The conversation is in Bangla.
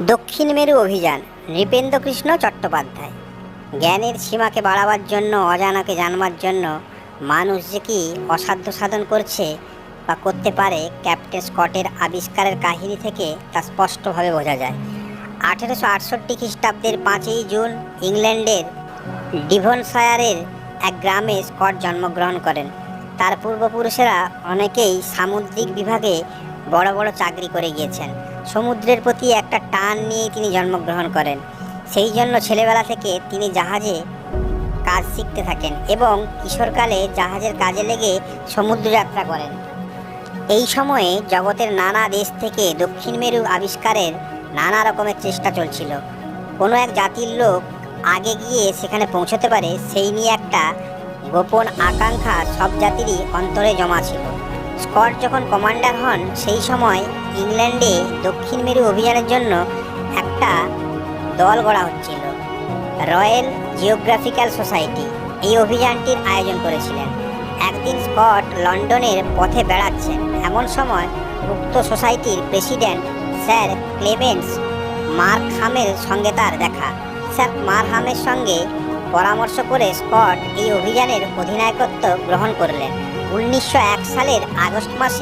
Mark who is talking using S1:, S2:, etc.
S1: দক্ষিণ মেরু অভিযান নৃপেন্দ্রকৃষ্ণ চট্টোপাধ্যায়। জ্ঞানের সীমাকে বাড়াবার জন্য, অজানাকে জানবার জন্য মানুষ যে কি অসাধ্য সাধন করছে বা করতে পারে, ক্যাপ্টেন স্কটের আবিষ্কারের কাহিনী থেকে তা স্পষ্টভাবে বোঝা যায়। আঠেরোশো আটষট্টি খ্রিস্টাব্দের পাঁচই জুন ইংল্যান্ডের ডিভনশায়ারের এক গ্রামে স্কট জন্মগ্রহণ করেন। তার পূর্বপুরুষেরা অনেকেই সামুদ্রিক বিভাগে বড় বড় চাকরি করে গিয়েছেন। সমুদ্রের প্রতি একটা টান নিয়েই তিনি জন্মগ্রহণ করেন। সেই জন্য ছেলেবেলা থেকে তিনি জাহাজে কাজ শিখতে থাকেন এবং কিশোরকালে জাহাজের কাজে লেগে সমুদ্র যাত্রা করেন। এই সময়ে জগতের নানা দেশ থেকে দক্ষিণ মেরু আবিষ্কারের নানা রকমের চেষ্টা চলছিল। কোনো এক জাতির লোক আগে গিয়ে সেখানে পৌঁছতে পারে, সেই নিয়ে একটা গোপন আকাঙ্ক্ষা সব জাতিরই অন্তরে জমা ছিল। স্কট যখন কমান্ডার হন, সেই সময় ইংল্যান্ডে দক্ষিণ মেরু অভিযানের জন্য একটা দল গড়া হচ্ছিল, রয়্যাল জিওগ্রাফিক্যাল সোসাইটি। এই অভিযানটির আয়োজন করেছিলেন। একদিন স্কট লন্ডনের পথে বেড়াচ্ছেন। এমন সময় উক্ত সোসাইটির প্রেসিডেন্ট স্যার ক্লেমেন্স মারখামের সঙ্গে তার দেখা। স্যার মারহামের সঙ্গে পরামর্শ করে স্কট এই অভিযানের অধিনায়কত্ব গ্রহণ করলেন। উনিশশো এক সালের আগস্ট মাসে